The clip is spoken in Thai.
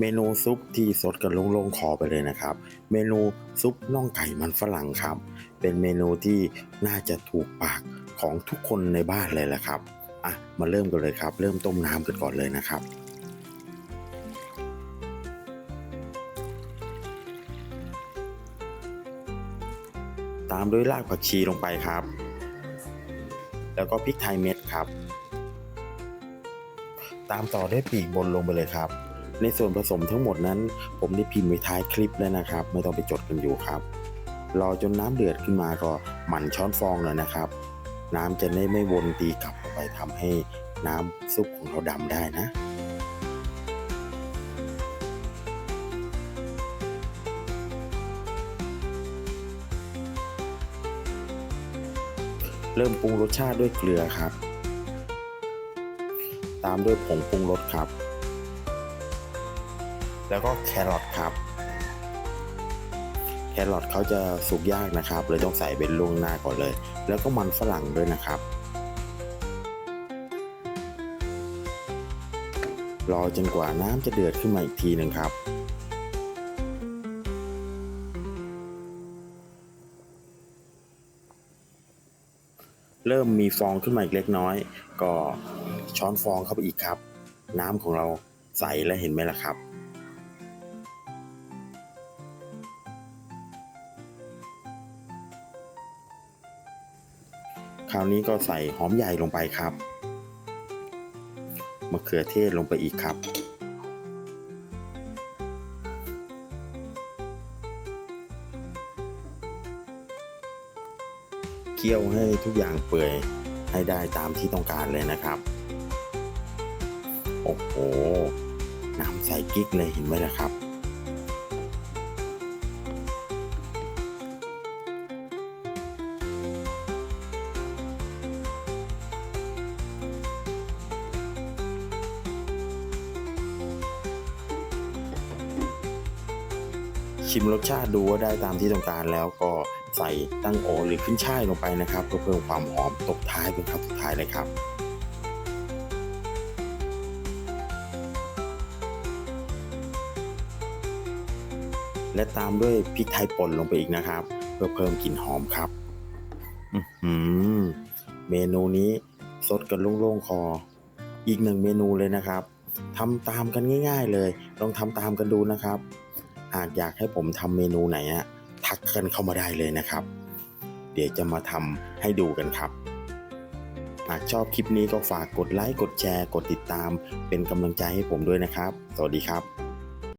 เมนูซุปที่สดกันลงคอไปเลยนะครับ เมนูซุปน่องไก่มันฝรั่งครับ เป็นเมนูที่น่าจะถูกปากของทุกคนในบ้านเลยแหละครับอะมาเริ่มกันเลยครับ เริ่มต้มน้ำกันก่อนเลยนะครับตามด้วยรากผักชีลงไปครับ แล้วก็พริกไทยเม็ดครับ ตามต่อด้วยปีกบนลงไปเลยครับ ในส่วนผสมทั้งหมดนั้น ผมได้พิมพ์ไว้ท้ายคลิปแล้วนะครับ ไม่ต้องไปจดกันอยู่ครับ รอจนน้ำเดือดขึ้นมาก็หมั่นช้อนฟองเลยนะครับ น้ำจะได้ไม่วนตีกลับออกไปทำให้น้ำซุปของเราดำได้นะเริ่มปรุงรสชาติด้วยเกลือครับ ตามด้วยผงปรุงรสครับ แล้วก็แครอทครับ แครอทเขาจะสุกยากนะครับ เลยต้องใส่เป็นล่วงหน้าก่อนเลย แล้วก็มันฝรั่งด้วยนะครับ รอจนกว่าน้ำจะเดือดขึ้นมาอีกทีหนึ่งครับเริ่มมีฟองขึ้นมาอีกเล็กน้อย ก็ช้อนฟองเข้าไปอีกครับ น้ำของเราใสแล้วเห็นไหมล่ะครับ คราวนี้ก็ใส่หอมใหญ่ลงไปครับมะเขือเทศลงไปอีกครับ เคี่ยวให้ทุกอย่างเปื่อยให้ได้ตามที่ต้องการเลยนะครับ โอ้โห น้ำใส่กิ๊กเลยเห็นไหมล่ะครับ ชิมรสชาติดูว่าได้ตามที่ต้องการแล้วก็ใส่ตั้งโอหรือขึ้นช่ายลงไปนะครับเพื่อเพิ่มความหอมตบท้ายเป็นคำสุดท้ายเลยครับและตามด้วยพริกไทยป่นลงไปอีกนะครับ เพื่อเพิ่มกลิ่นหอมครับอื้อหือเมนูนี้สดกันโล่งๆคอ อีกหนึ่งเมนูเลยนะครับทำตามกันง่าย ๆ เลย ลองทำตามกันดูนะครับ หากอยากให้ผมทำเมนูไหนอะทักกันเข้ามาได้เลยนะครับ เดี๋ยวจะมาทำให้ดูกันครับ หากชอบคลิปนี้ก็ฝากกดไลค์กดแชร์ กดติดตาม เป็นกำลังใจให้ผมด้วยนะครับ สวัสดีครับ